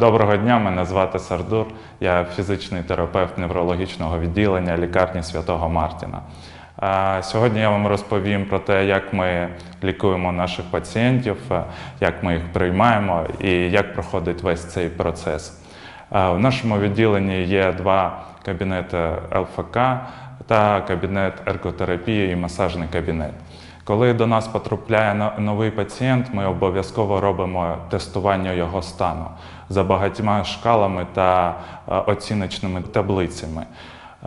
Доброго дня, мене звати Сардур. Я фізичний терапевт неврологічного відділення лікарні Святого Мартіна. Сьогодні я вам розповім про те, як ми лікуємо наших пацієнтів, е, як ми їх приймаємо і як проходить весь цей процес. В нашому відділенні є два кабінети ЛФК та кабінет ерготерапії і масажний кабінет. Коли до нас потрапляє но- новий пацієнт, ми обов'язково робимо тестування його стану за багатьма шкалами та е, оціночними таблицями.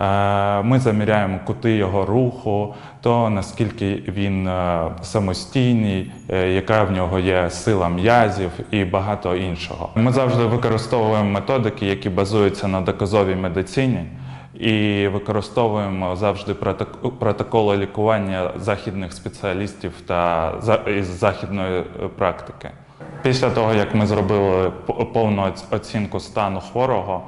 Е, Ми заміряємо кути його руху, то наскільки він е, самостійний, яка в нього є сила м'язів і багато іншого. Ми завжди використовуємо методики, які базуються на доказовій медицині. І використовуємо завжди проток- протоколи лікування західних спеціалістів та із західної е, практики. Після того, як ми зробили повну оцінку стану хворого,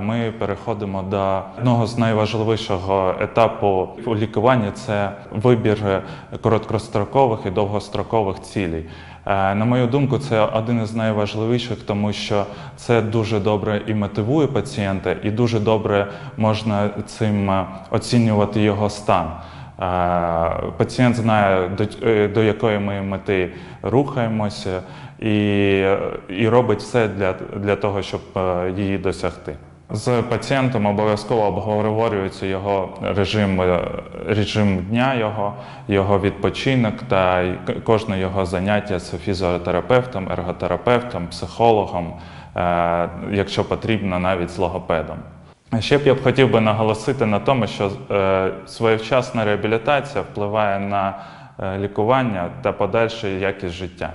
ми переходимо до одного з найважливішого етапу у лікуванні це вибір е, короткострокових і довгострокових цілей. Е, На мою думку, це один із найважливіших, тому що це дуже добре і мотивує пацієнта, і дуже добре можна цим е, оцінювати його стан. Пацієнт знає, до, е, до якої ми мети рухаємося, і, і робить все для, для того, щоб е, її досягти. З пацієнтом обов'язково обговорюється його режим, е, режим дня, його, його відпочинок та кожне його заняття з фізіотерапевтом, ерготерапевтом, психологом, якщо потрібно, навіть з логопедом. Ще б я б хотів би наголосити на тому, що е, своєвчасна реабілітація впливає на е, лікування та подальшу якість життя.